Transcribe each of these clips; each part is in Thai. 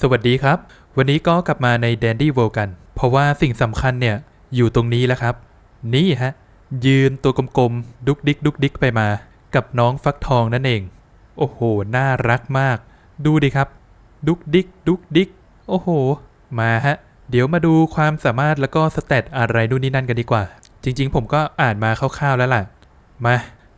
สวัสดีครับ วันนี้ก็กลับมาใน Dandy World กัน เพราะว่าสิ่งสำคัญเนี่ย อยู่ตรงนี้แล้วครับ นี่ฮะ ยืนตัวกลมๆ ดุกดิกดุกดิกไปมา กับน้องฟักทองนั่นเอง โอ้โห น่ารักมาก ดูดิครับ ดุกดิกดุกดิก โอ้โห มาฮะ เดี๋ยวมาดูความสามารถแล้วก็สเตตอะไรนู่นนี่นั่นกันดีกว่า จริงๆ ผมก็อ่านมาคร่าวๆแล้วล่ะ มา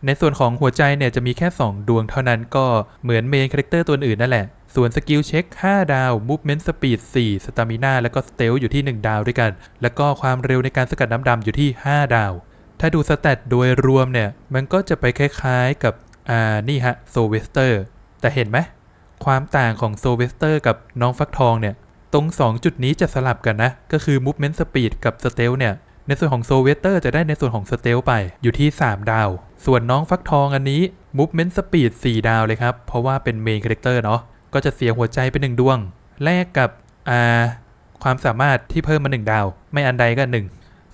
ในส่วนของหัวใจเนี่ยจะมีแค่ 2 ดวงเท่านั้นก็เหมือนเมนคาแรคเตอร์ตัวอื่นนั่นแหละ ส่วนสกิลเช็ค 5 ดาว Movement Speed 4 Stamina แล้วก็ Stealth อยู่ที่ 1 ดาวด้วยกัน แล้วก็ความเร็วในการสกัดน้ำดำอยู่ที่ 5 ดาว ถ้าดูสแตทโดยรวมเนี่ย มันก็จะไปคล้ายๆกับ อ่า นี่ฮะโซเวสเตอร์ แต่เห็นไหม ความต่างของโซเวสเตอร์กับน้องฟักทองเนี่ย ตรง 2 จุดนี้จะสลับกันนะ ก็คือ Movement Speed กับ Stealth เนี่ย ในส่วนของโซเวสเตอร์จะได้ในส่วนของ Stealth ไปอยู่ที่ 3 ดาว ส่วนน้องฟักทองอันนี้ Movement Speed 4 ดาวเลยครับ เพราะว่าเป็นเมนคาแรคเตอร์เนาะ ก็จะเสียหัวใจไปหนึ่งดวง แลกกับความสามารถที่เพิ่มมา 1 ดาว ไม่อันใดก็หนึ่ง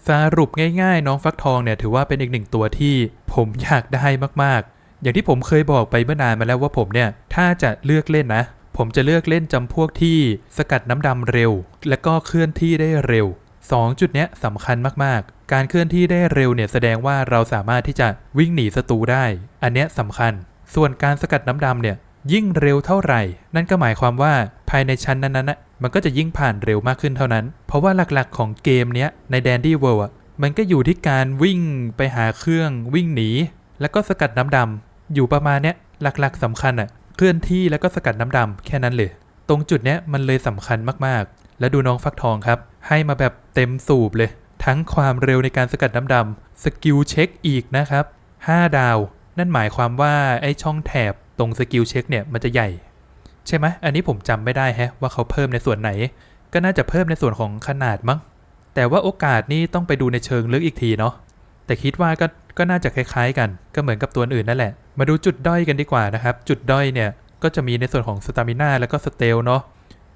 สรุปง่ายๆ น้องฟักทองเนี่ยถือว่าเป็นอีกหนึ่งตัวที่ผมอยากได้มากๆ อย่างที่ผมเคยบอกไปเมื่อนานมาแล้วว่าผมเนี่ยถ้าจะเลือกเล่นนะ ผมจะเลือกเล่นจำพวกที่สกัดน้ำดำเร็ว และก็เคลื่อนที่ได้เร็ว 2 จุดเนี้ยสำคัญมากๆ การเคลื่อนที่ได้เร็วเนี่ยแสดงว่าเราสามารถที่จะวิ่งหนีศัตรูได้ อันเนี้ยสำคัญ ส่วนการสกัดน้ำดำเนี่ย ยิ่งเร็วเท่าไหร่ นั่นก็หมายความว่าภายในชั้นนั้นๆนะมันก็จะยิ่งผ่านเร็วมากขึ้นเท่านั้น เพราะว่าหลักๆของเกมเนี้ยใน Dandy World อะมันก็อยู่ที่การวิ่งไปหาเครื่องวิ่งหนี แล้วก็สกัดน้ำดำอยู่ประมาณเนี้ยหลักๆสำคัญอะเคลื่อนที่แล้วก็สกัดน้ำดำแค่นั้นเลย ตรงจุดเนี้ยมันเลยสำคัญมากๆ และดูน้องฟักทองครับ ให้มาแบบเต็มสูบเลย ทั้งความเร็วในการสกัดน้ำดำสกิลเช็คอีกนะครับ 5 ดาว นั่นหมายความว่าไอ้ช่องแถบ ตรงสกิลเช็คเนี่ยมันจะใหญ่ ใช่ไหมอันนี้ผมจำไม่ได้ฮะว่าเขาเพิ่มในส่วนไหน ก็น่าจะเพิ่มในส่วนของขนาดมั้ง แต่ว่าโอกาสนี่ต้องไปดูในเชิงลึกอีกทีเนาะแต่คิดว่าก็ก็น่าจะคล้ายๆ กัน ก็เหมือนกับตัวอื่นนั่นแหละ มาดูจุดด้อยกันดีกว่านะครับ จุดด้อยเนี่ยก็จะมีในส่วนของสตามิน่าแล้วก็สเตลเนาะ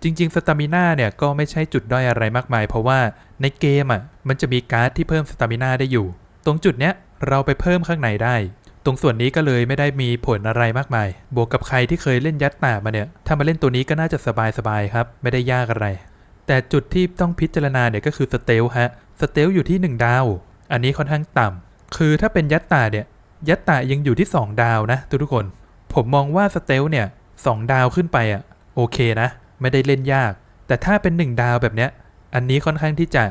จริงๆสตามิน่าเนี่ยก็ไม่ใช่จุดด้อยอะไรมากมาย เพราะว่าในเกมอะมันจะมีการ์ดที่เพิ่มสตามิน่าได้อยู่ ตรงจุดเนี้ยเราไปเพิ่มข้างในได้ ตรงส่วนนี้ก็เลยไม่ได้มีผลอะไรมากมาย บวกกับใครที่เคยเล่นยัดตามาเนี่ย ถ้ามาเล่นตัวนี้ก็น่าจะสบายๆครับ ไม่ได้ยากอะไร แต่จุดที่ต้องพิจารณาเนี่ยก็คือสเตลฮะ สเตลอยู่ที่ 1 ดาว อันนี้ค่อนข้างต่ำคือถ้าเป็นยัดตาเนี่ย ยัดตายังอยู่ที่ 2 ดาวนะทุกทุกคน ผมมองว่าสเตลเนี่ยสองดาวขึ้นไปอะโอเคนะ ไม่ได้เล่นยาก แต่ถ้าเป็น 1 ดาวแบบเนี้ย อันนี้ค่อนข้างที่จะ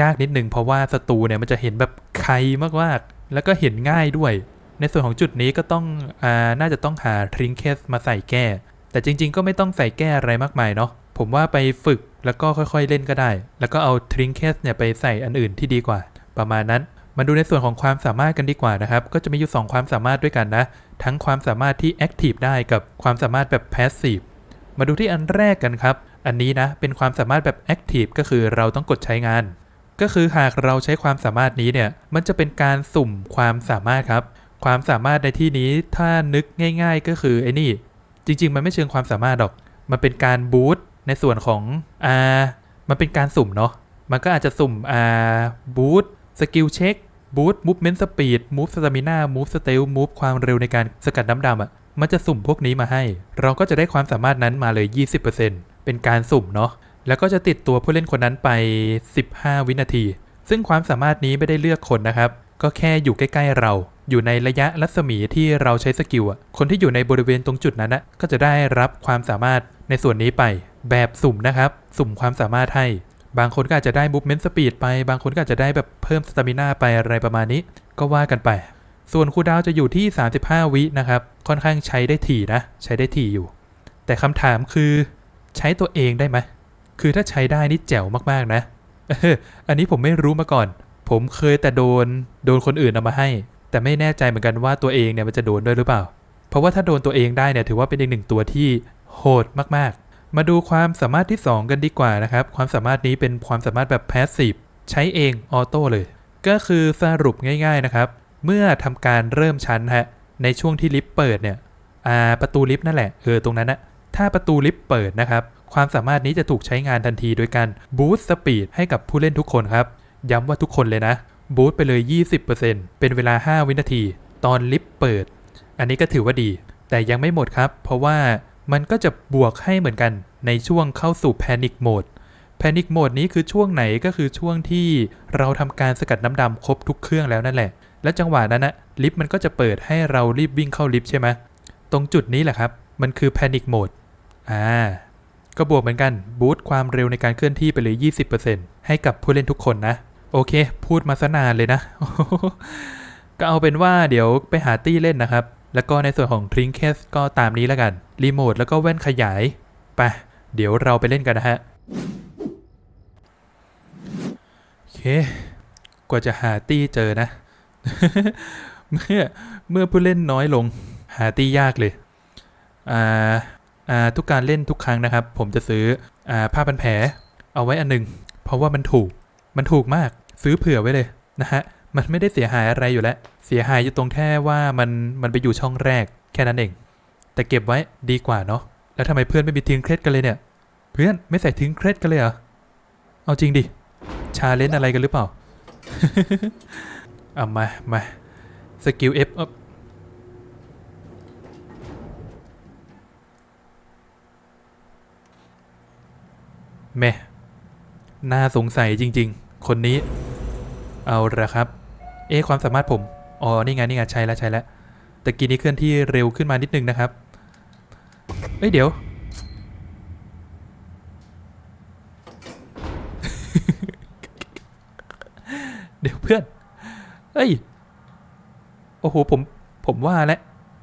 ยากนิดนึงเพราะว่าศัตรูเนี่ยมันจะเห็นแบบใครมากๆ แล้วก็เห็นง่ายด้วย ในส่วนของจุดนี้ก็ต้องอน่าจะต้องหาทริงเคสมาใส่แก้ แต่จริง ๆ ก็ไม่ต้องใส่แก้อะไรมากมายเนาะผมว่าไปฝึกแล้วก็ค่อยๆเล่นก็ได้ แล้วก็เอาทริงเคสเนี่ยไปใส่อันอื่นที่ดีกว่า ประมาณนั้นมาดูในส่วนของความสามารถกันดีกว่านะครับ ก็จะมีอยู่ 2 ความสามารถด้วยกันนะ ทั้งความสามารถที่แอคทีฟได้กับความสามารถแบบแพสซีฟมาดูที่อันแรกกันครับ อันนี้นะ เป็นความสามารถแบบ Active ก็คือเราต้องกดใช้งาน ก็คือหากเราใช้ความสามารถนี้เนี่ย มันจะเป็นการสุ่มความสามารถครับ ความสามารถในที่นี้ถ้านึกง่าย ๆ ก็คือไอ้นี่ จริง ๆ มันไม่เชิงความสามารถหรอก มันเป็นการบูตในส่วนของอ่ามันเป็นการสุ่มเนาะมันก็อาจจะสุ่มอ่าบูตสกิลเช็คบูตมูฟเมนต์สปีดมูฟสตามิน่ามูฟสเตลมูฟความเร็วในการสกัดน้ำดำอะมันจะสุ่มพวกนี้มาให้ เราก็จะได้ความสามารถนั้นมาเลย 20%เป็นการสุ่มเนาะแล้วก็จะติดตัวผู้เล่นคนนั้นไป 15 วินาที ซึ่งความสามารถนี้ไม่ได้เลือกคนนะครับ ก็แค่อยู่ใกล้ ๆเรา อยู่ในระยะรัศมีที่เราใช้สกิลอะคนที่อยู่ในบริเวณตรงจุดนั้นนะก็จะได้รับความสามารถในส่วนนี้ไป แบบสุ่มนะครับ สุ่มความสามารถให้ บางคนก็อาจจะได้ movement speed ไป บางคนก็อาจจะได้แบบเพิ่ม stamina ไปอะไรประมาณนี้ ก็ว่ากันไป ส่วนคูดาวจะอยู่ที่ 35 วินะครับ ค่อนข้างใช้ได้ถี่นะ ใช้ได้ถี่อยู่ แต่คำถามคือใช้ตัวเองได้ไหม คือถ้าใช้ได้นี่แจ๋วมากๆนะ อันนี้ผมไม่รู้มาก่อน ผมเคยแต่โดน โดนคนอื่นเอามาให้ แต่ไม่แน่ใจเหมือนกันว่าตัวเองเนี่ยมันจะโดนด้วยหรือเปล่า เพราะว่าถ้าโดนตัวเองได้เนี่ยถือว่าเป็นอีกหนึ่งตัวที่โหดมากๆ มาดูความสามารถที่ 2 กันดีกว่านะครับ ความสามารถนี้เป็นความสามารถแบบแพสซีฟใช้เองออโต้เลย ก็คือสรุปง่ายๆนะครับ เมื่อทำการเริ่มชั้นฮะในช่วงที่ลิฟต์เปิดเนี่ยประตูลิฟต์นั่นแหละเออตรงนั้นนะถ้าประตูลิฟต์เปิดนะครับความสามารถนี้จะถูกใช้งานทันทีโดยการบูสต์สปีดให้กับผู้เล่นทุกคนครับ ย้ำว่าทุกคนเลยนะ บูสต์ไปเลย 20%เป็นเวลา 5 วินาที ตอนลิฟต์เปิด อันนี้ก็ถือว่าดี แต่ยังไม่หมดครับ เพราะว่ามันก็จะบวกให้เหมือนกันในช่วงเข้าสู่ Panic Mode Panic Mode นี้คือช่วงไหนก็คือช่วงที่เราทำการสกัดน้ำดำครบทุกเครื่องแล้วนั่นแหละ และจังหวะนั้นนะลิฟต์มันก็จะเปิดให้เรารีบวิ่งเข้าลิฟต์ใช่ไหมตรงจุดนี้แหละครับ มันคือ Panic Mode อ่าก็บวกเหมือนกันบูตความเร็วในการเคลื่อนที่ไปเลย 20%ให้กับผู้เล่นทุกคนนะ โอเค พูดมาซะนานเลยนะ ก็เอาเป็นว่าเดี๋ยวไปหาตี้เล่นนะครับ แล้วก็ในส่วนของ Trinkets ก็ตามนี้แล้วกัน รีโมทแล้วก็แว่นขยาย ไป เดี๋ยวเราไปเล่นกันนะฮะโอเค กว่าจะหาตี้เจอนะ เมื่อเมื่อผู้เล่นน้อยลง หาตี้ยากเลย อ่า อ่า ทุกการเล่นทุกครั้งนะครับ ผมจะซื้อ อ่า ผ้าพันแผล เอาไว้อันหนึ่งเพราะว่ามันถูก มันถูกมากซื้อเผื่อไว้เลยนะฮะ มันไม่ได้เสียหายอะไรอยู่แล้ว เสียหายอยู่ตรงแค่ว่ามันมันไปอยู่ช่องแรกแค่นั้นเอง แต่เก็บไว้ดีกว่าเนาะ แล้วทำไมเพื่อนไม่มีทิ้งเคล็ดกันเลยเนี่ย เพื่อนไม่ใส่ทิ้งเคล็ดกันเลยเหรอ เอาจริงดิ ชาเลนอะไรกันหรือเปล่า เอามา มาสกิลเอ้อแม่ น่าสงสัยจริง ๆ คนนี้ เอาละครับ เอะความสามารถผม อ๋อ นี่ไง นี่ไง ใช้แล้วใช้แล้วตะกี้นี้เคลื่อนที่เร็วขึ้นมานิดนึงนะครับ เอ้ย เดี๋ยว เดี๋ยวเพื่อน เอ้ย โอ้โห ผม ผมว่าแล้ว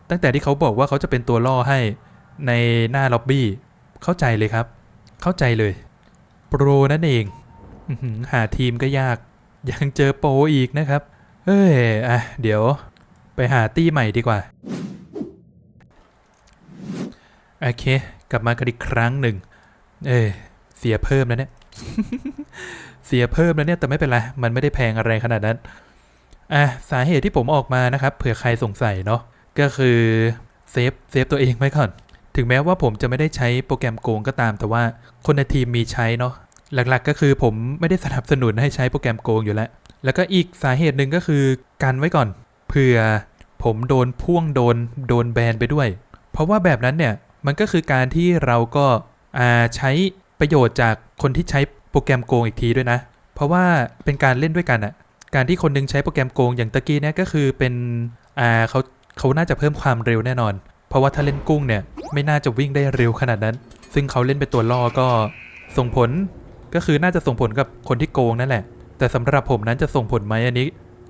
ตั้งแต่ที่เขาบอกว่าเขาจะเป็นตัวล่อให้ในหน้าล็อบบี้ เข้าใจเลยครับ เข้าใจเลย โปรนั่นเอง หาทีมก็ยาก ยังเจอโปรอีกนะครับเฮ้ย อะ เดี๋ยวไปหาตี้ใหม่ดีกว่า โอเค กลับมากันอีกครั้งหนึ่ง เอ้ยเสียเพิ่มแล้วเนี่ย เสียเพิ่มแล้วเนี่ยแต่ไม่เป็นไร มันไม่ได้แพงอะไรขนาดนั้น อะ สาเหตุที่ผมออกมานะครับ เผื่อใครสงสัยเนาะ ก็คือเซฟ เซฟตัวเองไว้ก่อน ถึงแม้ว่าผมจะไม่ได้ใช้โปรแกรมโกงก็ตาม แต่ว่าคนในทีมมีใช้เนาะหลักๆ ก็คือผมไม่ได้สนับสนุนให้ใช้โปรแกรมโกงอยู่แล้ว แล้วก็อีกสาเหตุหนึ่งก็คือกันไว้ก่อนเผื่อผมโดนพ่วงโดนโดนแบนไปด้วย เพราะว่าแบบนั้นเนี่ยมันก็คือการที่เราก็อ่าใช้ประโยชน์จากคนที่ใช้โปรแกรมโกงอีกทีด้วยนะ เพราะว่าเป็นการเล่นด้วยกันอะการที่คนหนึงใช้โปรแกรมโกงอย่างตะกี้เนี่ยก็คือเป็นอ่าเขาเขาน่าจะเพิ่มความเร็วแน่นอน เพราะว่าถ้าเล่นกุ้งเนี่ยไม่น่าจะวิ่งได้เร็วขนาดนั้น ซึ่งเขาเล่นเป็นตัวล่อก็ส่งผลก็คือน่าจะส่งผลกับคนที่โกงนั่นแหละ แต่สำหรับผมนั้นจะส่งผลไหมอันนี้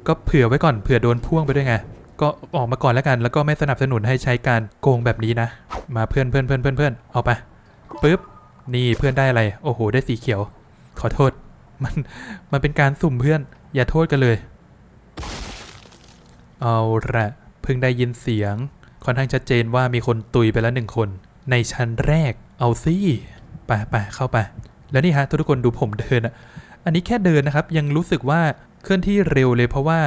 ก็เผื่อไว้ก่อนเผื่อโดนพ่วงไปด้วยไงก็ออกมาก่อนแล้วกัน แล้วก็ไม่สนับสนุนให้ใช้การโกงแบบนี้นะ มาเพื่อนเพื่อนเพื่อนเพื่อนเพื่อนเอาไปปึ๊บนี่เพื่อนได้อะไร โอ้โห ได้สีเขียว ขอโทษ มันมันเป็นการสุ่มเพื่อน อย่าโทษกันเลย เอาละเพิ่งได้ยินเสียง ค่อนข้างชัดเจนว่ามีคนตุยไปแล้วหนึ่งคน ในชั้นแรกเอาสิไปไปเข้าไป แล้วนี่ฮะทุกคนดูผมเดินอะอันนี้แค่เดินนะครับ ยังรู้สึกว่าเคลื่อนที่เร็วเลยเพราะว่า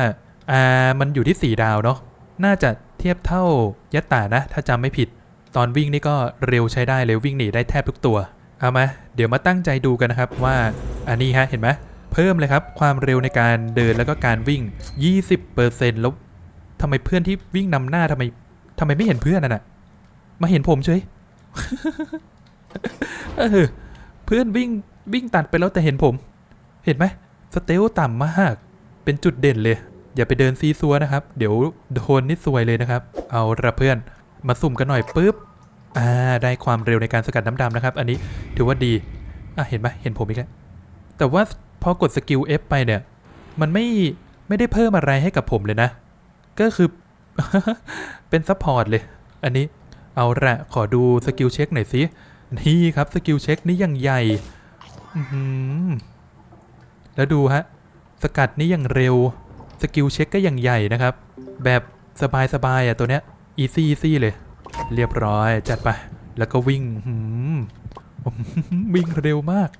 อ่ามันอยู่ที่ 4 ดาวเนาะน่าจะเทียบเท่ายัตตานะ ถ้าจำไม่ผิด ตอนวิ่งนี่ก็เร็วใช้ได้เลยวิ่งหนีได้แทบทุกตัวเอามาเดี๋ยวมาตั้งใจดูกันนะครับว่าอันนี้ฮะเห็นไหมเพิ่มเลยครับ ความเร็วในการเดินแล้วก็การวิ่ง 20%แล้วทำไมเพื่อนที่วิ่งนำหน้าทำไม ทำไมไม่เห็นเพื่อนน่ะมาเห็นผมเฉยเออเพื่อนวิ่งวิ่งตัดไปแล้วแต่เห็นผม เห็นไหมสเตลต่ำมาก เป็นจุดเด่นเลย อย่าไปเดินซีซัวนะครับ เดี๋ยวโดนนี่ซวยเลยนะครับ เอาละเพื่อน มาสุ่มกันหน่อยปุ๊บ อ่า ได้ความเร็วในการสกัดน้ำดำนะครับ อันนี้ถือว่าดี อะ เห็นไหมเห็นผมอีกแล้ว แต่ว่าพอกดสกิล F ไปเนี่ย มันไม่ ไม่ได้เพิ่มอะไรให้กับผมเลยนะ ก็คือ เป็นซัพพอร์ตเลย อันนี้เอาละขอดูสกิลเช็คหน่อยสินี่ครับสกิลเช็คนี่ยังใหญ่แล้วดูฮะ สกัดนี่ยังเร็ว สกิลเช็คก็ยังใหญ่นะครับ แบบสบายๆอะตัวเนี้ยอีซี่อีซี่เลย เรียบร้อยจัดไป แล้วก็วิ่งวิ่งเร็วมาก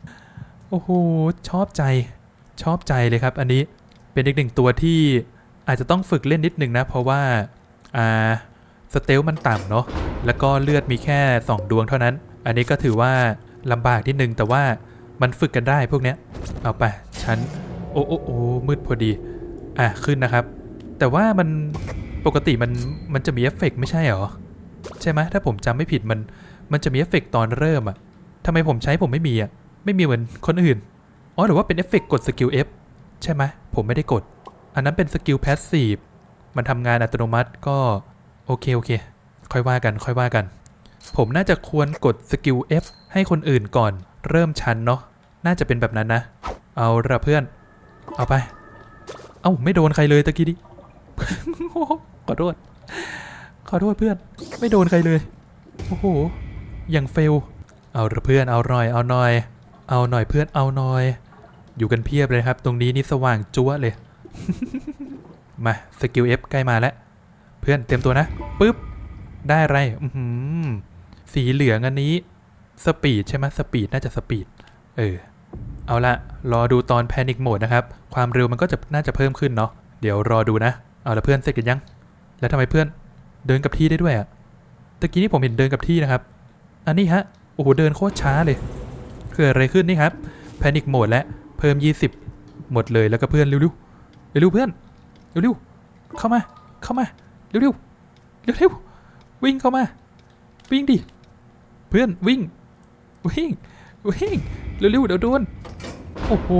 โอ้โห ชอบใจ ชอบใจเลยครับ อันนี้เป็นอีกหนึ่งตัวที่ อาจจะต้องฝึกเล่นนิดนึงนะ เพราะว่าอ่าสเตลมันต่ำเนาะแล้วก็เลือดมีแค่ 2 ดวงเท่านั้น อันนี้ก็ถือว่าลำบากนิดนึงแต่ว่ามันฝึกกันได้พวกเนี้ยเอาไปชั้นโอ้โอ้โอ้มืดพอดี อะขึ้นนะครับ แต่ว่ามันปกติมันมันจะมีเอฟเฟกต์ไม่ใช่หรอ ใช่ไหมถ้าผมจำไม่ผิดมันมันจะมีเอฟเฟกต์ตอนเริ่มอะทำไมผมใช้ผมไม่มีอะไม่มีเหมือนคนอื่นอ๋อหรือว่าเป็นเอฟเฟกต์กดสกิล F ใช่ไหมผมไม่ได้กด อันนั้นเป็นสกิลแพสซีฟมันทำงานอัตโนมัติก็ โอเค โอเค ค่อยว่ากันค่อยว่ากัน ผมน่าจะควรกดสกิล F ให้คนอื่นก่อนเริ่มชั้นเนาะน่าจะเป็นแบบนั้นนะ เอาละเพื่อน เอาไป เอ้าไม่โดนใครเลยตะกี้ดิขอโทษขอโทษเพื่อน ไม่โดนใครเลย โอ้โหยังเฟล เอาละเพื่อนเอาหน่อย เอาหน่อย เอาหน่อยเพื่อนเอาหน่อย อยู่กันเพียบเลยครับ ตรงนี้นี่สว่างจั๊วเลย มาสกิล F ใกล้มาแล้ว เพื่อนเตรียมตัวนะปึ๊บ ได้อะไรอือหือสีเหลืองอันนี้ สปีดใช่ไหมสปีดน่าจะสปีด เออ เอาละรอดูตอนแพนิคโหมดนะครับ ความเร็วมันก็จะน่าจะเพิ่มขึ้นเนาะเดี๋ยวรอดูนะ เอาละเพื่อนเสร็จกันยัง แล้วทำไมเพื่อนเดินกับที่ได้ด้วยอะตะกี้นี่ผมเห็นเดินกับที่นะครับ อันนี้ฮะโอ้โหเดินโคตรช้าเลยเกิดอะไรขึ้นนี่ครับแพนิคโหมดและเพิ่ม 20 หมดเลยแล้วก็เพื่อนเร็วๆ เร็วๆเพื่อนเร็วๆเข้ามาเข้ามาเร็วๆเร็วๆวิ่งเข้ามา วิ่งดิเพื่อนวิ่ง วิ่งวิ่งเร็วๆเดี๋ยวโดนโอ้โห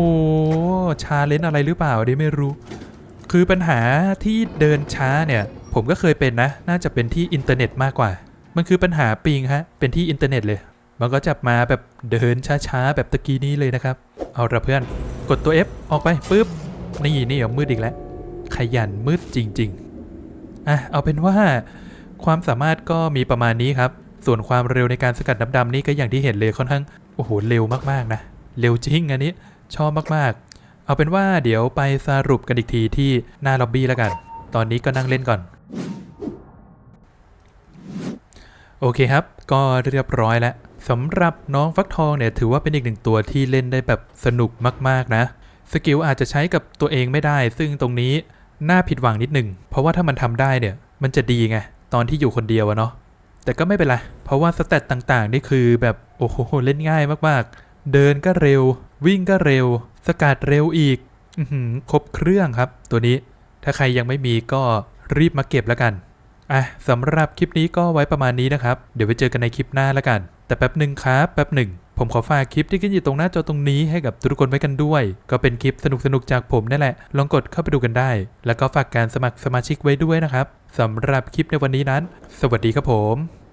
ชาเลนจ์อะไรหรือเปล่าดิไม่รู้ คือปัญหาที่เดินช้าเนี่ย ผมก็เคยเป็นนะ น่าจะเป็นที่อินเทอร์เน็ตมากกว่า มันคือปัญหาปิงฮะ เป็นที่อินเทอร์เน็ตเลย มันก็จะมาแบบเดินช้าๆแบบตะกี้นี้เลยนะครับ เอาละเพื่อน กดตัว F ออกไปปุ๊บ นี่นี่เอามืดอีกแล้ว ขยันมืดจริง ๆ อะ เอาเป็นว่า ความสามารถก็มีประมาณนี้ครับ ส่วนความเร็วในการสกัดน้ำดำนี่ก็อย่างที่เห็นเลยค่อนข้าง โอ้โห เร็วมากๆนะ เร็วจริงอันนี้ ชอบมากๆ เอาเป็นว่าเดี๋ยวไปสรุปกันอีกทีที่หน้าล็อบบี้แล้วกัน ตอนนี้ก็นั่งเล่นก่อน โอเคครับ ก็เรียบร้อยแล้วสำหรับน้องฟักทองเนี่ยถือว่าเป็นอีกหนึ่งตัวที่เล่นได้แบบสนุกมาก ๆ นะ สกิลอาจจะใช้กับตัวเองไม่ได้ ซึ่งตรงนี้น่าผิดหวังนิดหนึ่งเพราะว่าถ้ามันทำได้เนี่ย มันจะดีไง ตอนที่อยู่คนเดียวอะเนาะ แต่ก็ไม่เป็นไร เพราะว่าสเตตต่างๆ นี่คือแบบโอ้โหเล่นง่ายมากๆ เดินก็เร็ว วิ่งก็เร็ว สกัดเร็วอีกอครบเครื่องครับ ตัวนี้ ถ้าใครยังไม่มีก็รีบมาเก็บแล้วกัน อะสำหรับคลิปนี้ก็ไว้ประมาณนี้นะครับ เดี๋ยวไปเจอกันในคลิปหน้าแล้วกัน แต่แป๊บหนึ่งครับแป๊บหนึ่ง ผมขอฝากคลิปที่ขึ้นอยู่ตรงหน้าจอตรงนี้ให้กับทุกคนไว้กันด้วย ก็เป็นคลิปสนุกๆจากผมนั่นแหละ ลองกดเข้าไปดูกันได้ แล้วก็ฝากการสมัครสมาชิกไว้ด้วยนะครับสำหรับคลิปในวันนี้นั้น สวัสดีครับผม